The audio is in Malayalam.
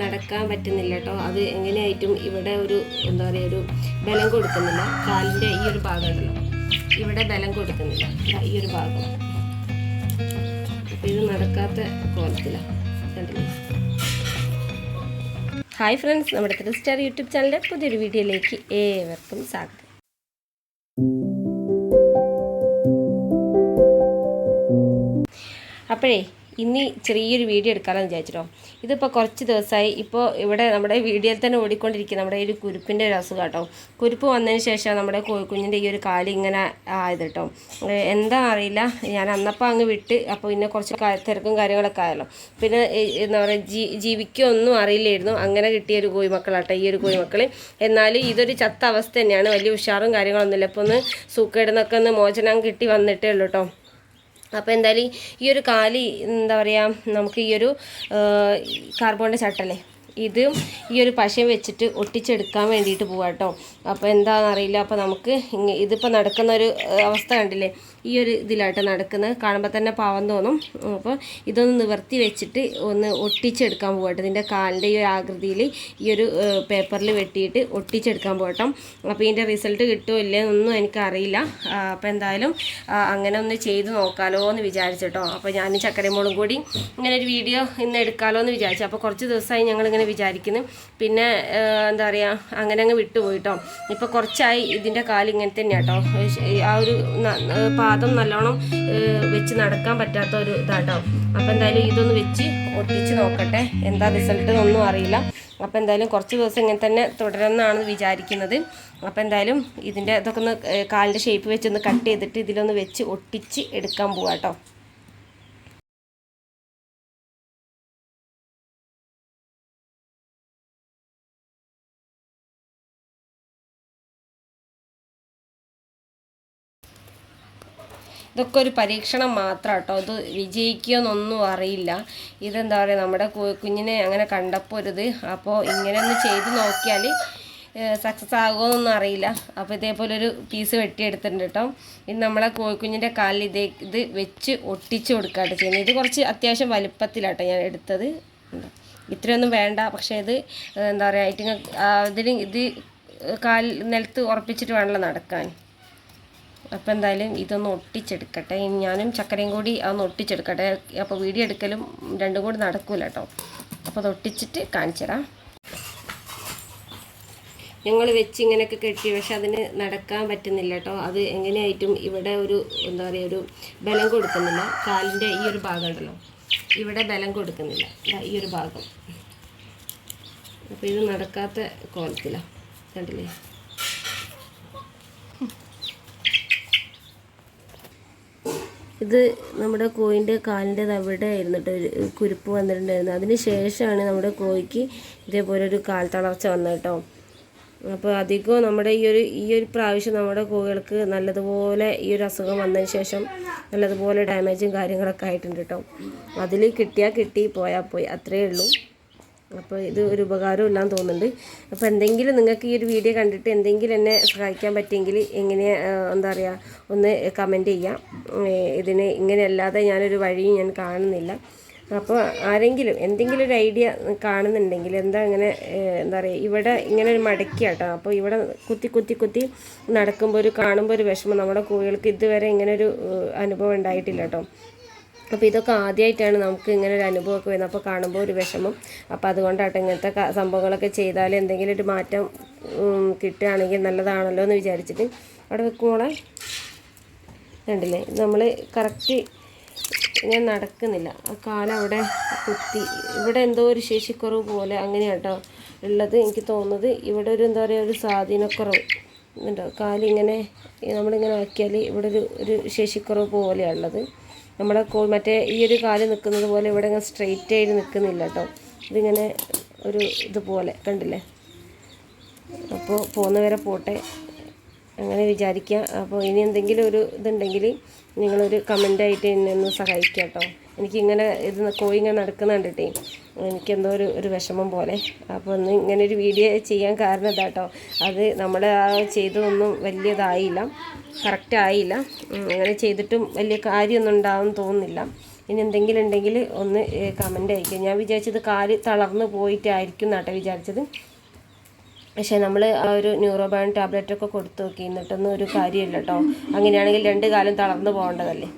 നടക്കാൻ പറ്റുന്നില്ല കേട്ടോ. അത് എങ്ങനെയായിട്ടും ഇവിടെ ഒരു എന്താ പറയുക ഒരു ബലം കൊടുക്കുന്നില്ല. കാലിന്റെ ഈ ഒരു ഭാഗം ഇവിടെ ബലം കൊടുക്കുന്നില്ല. ഈ ഒരു ഭാഗം. ഇത് നടക്കാത്ത കോലത്തിലാണ് ഹായ് ഫ്രണ്ട്സ്. നമ്മുടെ ത്രീ സ്റ്റാർ യൂട്യൂബ് ചാനലിന്റെ പുതിയൊരു വീഡിയോയിലേക്ക് ഏവർക്കും സ്വാഗതം. അപ്പോഴേ ഇനി ചെറിയൊരു വീഡിയോ എടുക്കാമെന്ന് വിചാരിച്ചിട്ടോ. ഇതിപ്പോൾ കുറച്ച് ദിവസമായി. ഇപ്പോൾ ഇവിടെ നമ്മുടെ വീഡിയോയിൽ തന്നെ ഓടിക്കൊണ്ടിരിക്കുക നമ്മുടെ ഒരു കുരുപ്പിന്റെ ഒരു അസുഖം കേട്ടോ. കുരുപ്പ് വന്നതിന് ശേഷം നമ്മുടെ കോഴിക്കുഞ്ഞിന്റെ ഈ ഒരു കാൽ ഇങ്ങനെ ആയത് കേട്ടോ. എന്താ അറിയില്ല ഞാൻ അന്നപ്പോൾ അങ്ങ് വിട്ട് അപ്പോൾ പിന്നെ കുറച്ച് തിരക്കും കാര്യങ്ങളൊക്കെ ആയല്ലോ. പിന്നെ എന്താ പറയുക ജീ ജീവിക്കൊന്നും അറിയില്ലായിരുന്നു. അങ്ങനെ കിട്ടിയ ഒരു കോഴിമക്കളാട്ടോ ഈ ഒരു കോഴിമക്കൾ എന്നാലും ഇതൊരു ചത്ത അവസ്ഥ തന്നെയാണ്. വലിയ ഉഷാറും കാര്യങ്ങളൊന്നുമില്ല. ഇപ്പോൾ ഒന്ന് സൂക്കേടുന്നൊക്കെ ഒന്ന് മോചനം കിട്ടി വന്നിട്ടേ ഉള്ളൂ കേട്ടോ. അപ്പോൾ എന്തായാലും ഈ ഒരു കാലി എന്താ പറയുക നമുക്ക് ഈ ഒരു കാർബോണിന്റെ ചട്ടല്ലേ? ഇത് ഈ ഒരു പശ വെച്ചിട്ട് ഒട്ടിച്ചെടുക്കാൻ വേണ്ടിയിട്ട് പോവാം കേട്ടോ അപ്പോൾ എന്താണെന്ന് അറിയില്ല അപ്പോൾ നമുക്ക് ഇങ്ങ ഇതിപ്പോൾ നടക്കുന്ന ഒരു അവസ്ഥ കണ്ടില്ലേ? ഈ ഒരു ഇതിലായിട്ട് നടക്കുന്നത്. കാണുമ്പോൾ തന്നെ പാവം തോന്നും. അപ്പോൾ ഇതൊന്ന് നിവർത്തി വെച്ചിട്ട് ഒന്ന് ഒട്ടിച്ചെടുക്കാൻ പോകട്ടെ. ഇതിന്റെ കാലിന്റെ ഈ ഒരു ആകൃതിയിൽ ഈ ഒരു പേപ്പറിൽ വെട്ടിയിട്ട് ഒട്ടിച്ചെടുക്കാൻ പോകട്ടെ. അപ്പോൾ ഇതിന്റെ റിസൾട്ട് കിട്ടുമോ ഇല്ലേ എന്നൊന്നും എനിക്കറിയില്ല അപ്പോൾ എന്തായാലും അങ്ങനെ ഒന്ന് ചെയ്ത് നോക്കാലോ എന്ന് വിചാരിച്ചിട്ടോ അപ്പോൾ ഞാൻ ചക്കരമോളും കൂടി ഇങ്ങനെ ഒരു വീഡിയോ ഇന്ന് എടുക്കാലോ എന്ന് വിചാരിച്ചു. അപ്പോൾ കുറച്ച് ദിവസമായി ഞങ്ങളിങ്ങനെ വിചാരിക്കുന്നു. പിന്നെ എന്താ പറയുക അങ്ങനെ അങ്ങ് വിട്ടുപോയിട്ടോ. ഇപ്പോൾ കുറച്ചായി ഇതിന്റെ കാൽ ഇങ്ങനെ തന്നെ കേട്ടോ ആ ഒരു പാദം നല്ലോണം വെച്ച് നടക്കാൻ പറ്റാത്ത ഒരു ഇതാട്ടോ. അപ്പോൾ എന്തായാലും ഇതൊന്ന് വെച്ച് ഒട്ടിച്ച് നോക്കട്ടെ. എന്താ റിസൾട്ട് ഒന്നും അറിയില്ല. അപ്പോൾ എന്തായാലും കുറച്ച് ദിവസം ഇങ്ങനെ തന്നെ തുടരുമെന്നാണ് വിചാരിക്കുന്നത്. അപ്പോൾ എന്തായാലും ഇതിന്റെ ഇതൊക്കെ ഒന്ന് കാലിന്റെ ഷേപ്പ് വെച്ചൊന്ന് കട്ട് ചെയ്തിട്ട് ഇതിലൊന്ന് വെച്ച് ഒട്ടിച്ച് എടുക്കാൻ പോവാം കേട്ടോ ഇതൊക്കെ ഒരു പരീക്ഷണം മാത്രം കേട്ടോ ഇത് വിജയിക്കുമെന്നൊന്നും അറിയില്ല. ഇതെന്താ പറയുക നമ്മുടെ കുഞ്ഞിനെ അങ്ങനെ കണ്ടപ്പോൾ ഒരു ഇത് അപ്പോൾ ഇങ്ങനെ ഒന്ന് ചെയ്ത് നോക്കിയാൽ സക്സസ് ആകുമോന്നൊന്നും അറിയില്ല. അപ്പോൾ ഇതേപോലെ ഒരു പീസ് വെട്ടിയെടുത്തിട്ടുണ്ട് കേട്ടോ ഇത് നമ്മളെ കോഴിക്കുഞ്ഞിന്റെ കാലിൽ ഇതേ ഇത് വെച്ച് ഒട്ടിച്ച് കൊടുക്കാട്ട് ചെയ്യുന്നത് ഇത് കുറച്ച് അത്യാവശ്യം വലുപ്പത്തിലാട്ടോ ഞാൻ എടുത്തത്? ഇത്രയൊന്നും വേണ്ട. പക്ഷേ ഇത് എന്താ പറയുക ഇതിന് ഇത് കാൽ നിലത്ത് ഉറപ്പിച്ചിട്ട് വേണമല്ലോ നടക്കാൻ. അപ്പോൾ എന്തായാലും ഇതൊന്ന് ഒട്ടിച്ചെടുക്കട്ടെ. ഞാനും ചക്കരയും കൂടി അതൊന്ന് ഒട്ടിച്ചെടുക്കട്ടെ. അപ്പോൾ വീഡിയോ എടുക്കലും രണ്ടും കൂടി നടക്കൂല കേട്ടോ അപ്പോൾ അത് ഒട്ടിച്ചിട്ട് കാണിച്ചു തരാം ഞങ്ങൾ വെച്ച് ഇങ്ങനെയൊക്കെ കെട്ടി പക്ഷെ അതിന് നടക്കാൻ പറ്റുന്നില്ല കേട്ടോ അത് എങ്ങനെയായിട്ടും ഇവിടെ ഒരു എന്താ പറയുക ഒരു ബലം കൊടുക്കുന്നില്ല. കാലിന്റെ ഈ ഒരു ഭാഗം ഉണ്ടല്ലോ. ഇവിടെ ബലം കൊടുക്കുന്നില്ല. ഈ ഒരു ഭാഗം. അപ്പോൾ ഇത് നടക്കാത്ത കോലത്തിലാണ് കണ്ടില്ലേ? ഇത് നമ്മുടെ കോയിന്റെ കാലിന്റെ അവിടെ ആയിരുന്നു കേട്ടോ ഒരു കുരുപ്പ് വന്നിട്ടുണ്ടായിരുന്നു. അതിന് ശേഷമാണ് നമ്മുടെ കോയിക്ക് ഇതേപോലെ ഒരു കാൽ തളർച്ച വന്നത് കേട്ടോ. അപ്പോൾ അധികവും നമ്മുടെ ഈ ഒരു ഈ ഒരു പ്രാവശ്യം നമ്മുടെ കോഴികൾക്ക് നല്ലതുപോലെ ഈ ഒരു അസുഖം വന്നതിന് ശേഷം നല്ലതുപോലെ ഡാമേജും കാര്യങ്ങളൊക്കെ ആയിട്ടുണ്ട് കേട്ടോ. അതിൽ കിട്ടിയാൽ കിട്ടി പോയാൽ പോയി. അത്രയേ ഉള്ളൂ. അപ്പോൾ ഇത് ഒരു ഉപകാരം ഇല്ലാന്ന് തോന്നുന്നുണ്ട്. അപ്പോൾ എന്തെങ്കിലും നിങ്ങൾക്ക് ഈ ഒരു വീഡിയോ കണ്ടിട്ട് എന്തെങ്കിലും എന്നെ സഹായിക്കാൻ പറ്റിയെങ്കിൽ എങ്ങനെ എന്താ പറയുക ഒന്ന് കമന്റ് ചെയ്യാം. ഇതിന് ഇങ്ങനെയല്ലാതെ ഞാനൊരു വഴിയും ഞാൻ കാണുന്നില്ല. അപ്പോൾ ആരെങ്കിലും എന്തെങ്കിലും ഒരു ഐഡിയ കാണുന്നുണ്ടെങ്കിൽ എന്താ ഇങ്ങനെ എന്താ പറയുക ഇവിടെ ഇങ്ങനെ ഒരു മടക്കിയാട്ടോ അപ്പോൾ ഇവിടെ കുത്തി കുത്തി കുത്തി നടക്കുമ്പോൾ ഒരു കാണുമ്പോൾ ഒരു വിഷമം. നമ്മുടെ കോഴികൾക്ക് ഇതുവരെ ഇങ്ങനെ ഒരു അനുഭവം ഉണ്ടായിട്ടില്ല കേട്ടോ. അപ്പോൾ ഇതൊക്കെ ആദ്യമായിട്ടാണ് നമുക്ക് ഇങ്ങനെ ഒരു അനുഭവമൊക്കെ വരുന്നത്. അപ്പോൾ കാണുമ്പോൾ ഒരു വിഷമം. അപ്പോൾ അതുകൊണ്ടാട്ടോ ഇങ്ങനത്തെ സംഭവങ്ങളൊക്കെ ചെയ്താൽ എന്തെങ്കിലും ഒരു മാറ്റം കിട്ടുകയാണെങ്കിൽ നല്ലതാണല്ലോ എന്ന് വിചാരിച്ചിട്ട് അവിടെ വെക്കുമ്പോളെ കണ്ടില്ലേ? നമ്മൾ കറക്റ്റ് ഇങ്ങനെ നടക്കുന്നില്ല. ആ കാലം അവിടെ കുത്തി. ഇവിടെ എന്തോ ഒരു ശേഷിക്കുറവ് പോലെ അങ്ങനെയാണ് കേട്ടോ ഉള്ളത് എനിക്ക് തോന്നുന്നത്. ഇവിടെ ഒരു എന്താ പറയുക ഒരു സ്വാധീനക്കുറവ് ഉണ്ടോ? കാലിങ്ങനെ നമ്മളിങ്ങനെ ആക്കിയാൽ ഇവിടെ ഒരു ഒരു ശേഷിക്കുറവ് പോലെയാണ് ഉള്ളത്. നമ്മുടെ കോ മറ്റേ ഈ ഒരു കാൽ നിൽക്കുന്നത് പോലെ ഇവിടെ ഇങ്ങനെ സ്ട്രെയിറ്റ് ആയിട്ട് നിൽക്കുന്നില്ല കേട്ടോ ഇതിങ്ങനെ ഒരു ഇതുപോലെ കണ്ടില്ലേ? അപ്പോൾ പോകുന്ന വരെ പോട്ടെ. അങ്ങനെ വിചാരിക്കുക അപ്പോൾ ഇനി എന്തെങ്കിലും ഒരു ഇതുണ്ടെങ്കിൽ നിങ്ങളൊരു കമന്റായിട്ട് എന്നെ ഒന്ന് സഹായിക്കുക കേട്ടോ എനിക്കിങ്ങനെ ഇത് കോഴി ഇങ്ങനെ നടക്കുന്ന എനിക്കെന്തോ ഒരു ഒരു വിഷമം പോലെ. അപ്പോൾ ഒന്ന് ഇങ്ങനെ ഒരു വീഡിയോ ചെയ്യാൻ കാരണം ഇതാട്ടോ അത് നമ്മൾ ആ ചെയ്തതൊന്നും വലിയതായില്ല. കറക്റ്റ് ആയില്ല. അങ്ങനെ ചെയ്തിട്ടും വലിയ കാര്യമൊന്നും ഉണ്ടാവും തോന്നുന്നില്ല. ഇനി എന്തെങ്കിലും ഉണ്ടെങ്കിൽ ഒന്ന് കമന്റ് അയക്കുക ഞാൻ വിചാരിച്ചത് കാൽ തളർന്നു പോയിട്ടായിരിക്കും എന്നാട്ടെ വിചാരിച്ചത്. പക്ഷേ നമ്മൾ ആ ഒരു ന്യൂറോബാൻ ടാബ്ലറ്റൊക്കെ കൊടുത്തു നോക്കി. എന്നിട്ടൊന്നും ഒരു കാര്യമില്ല കേട്ടോ അങ്ങനെയാണെങ്കിൽ രണ്ട് കാലം തളർന്നു പോകേണ്ടതല്ലേ?